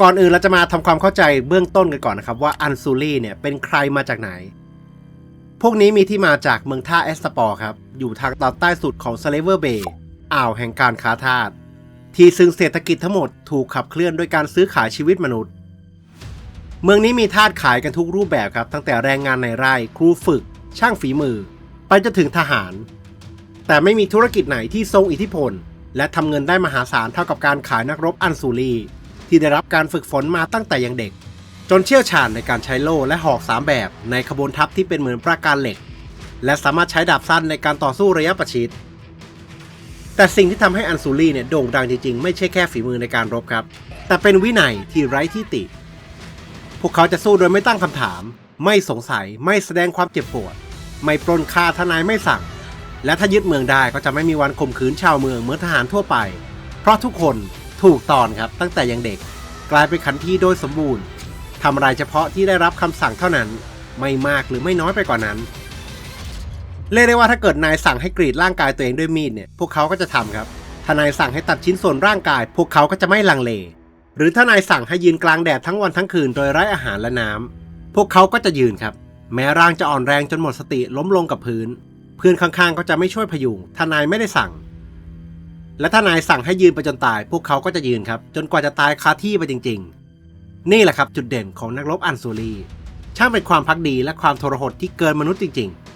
ก่อนอื่นเราจะมาทำความเข้าใจเบื้องต้นกันก่อนนะครับ ว่าอันซูรี่เนี่ยเป็นใครมาจากไหน พวกนี้มีที่มาจากเมืองท่าเอสตปอร์ครับ อยู่ทางตอนใต้สุดของสเลเวอร์เบย์อ่าวแห่งการค้าทาสที่ซึ่งเศรษฐกิจทั้งหมดถูกขับเคลื่อนด้วยการซื้อขายชีวิตมนุษย์ เมืองนี้มีทาสขายกันทุกรูปแบบครับ ตั้งแต่แรงงานในไร่ครูฝึก ช่างฝีมือ ไปจนถึงทหาร แต่ไม่มีธุรกิจไหนที่ทรงอิทธิพล และทำเงินได้มหาศาลเท่ากับการขายนักรบอันซูรี ที่ได้รับการฝึกฝนมาตั้งแต่ยังเด็ก จนเชี่ยวชาญในการใช้โล่และหอกสามแบบในขบวนทัพที่เป็นเหมือนปราการเหล็ก และสามารถใช้ดาบสั้นในการต่อสู้ระยะประชิดแต่สิ่งที่ทำให้อันซูรีเนี่ยโด่งดังจริงๆ ไม่ใช่แค่ฝีมือในการรบครับ แต่เป็นวินัยที่ไร้ที่ติ พวกเขาจะสู้โดยไม่ตั้งคำถาม ไม่สงสัยไม่แสดงความเจ็บปวด ไม่ปล้นฆ่าทนายไม่สั่ง และถ้ายึดเมืองได้ก็จะไม่มีวันข่มขืนชาวเมืองเหมือนทหารทั่วไป เพราะทุกคน ถูกตอนครับตั้งแต่ยังเด็ก กลายเป็นขันทีโดยสมบูรณ์ทำอะไรเฉพาะที่ได้รับคำสั่งเท่านั้น ไม่มากหรือไม่น้อยไปกว่านั้น เรียกได้ว่าถ้าเกิดนายสั่งให้กรีดร่างกายตัวเองด้วยมีดเนี่ยพวกเขาก็จะทำครับถ้านายสั่งให้ตัดชิ้นส่วนร่างกาย พวกเขาก็จะไม่ลังเล หรือถ้านายสั่งให้ยืนกลางแดดทั้งวันทั้งคืนโดยไร้อาหารและน้ำพวกเขาก็จะยืนครับ แม้ร่างจะอ่อนแรงจนหมดสติล้มลงกับพื้น เพื่อนข้างๆก็จะไม่ช่วยพยุงถ้านายไม่ได้สั่ง และถ้านายสั่งให้ยืนไปจนตาย พวกเขาก็จะยืนครับ จนกว่าจะตายคาที่ไปจริง ๆ นี่แหละครับจุดเด่นของนักรบอันซูรี ช่างเป็นความพักดีและความทรหดที่เกินมนุษย์จริง ๆ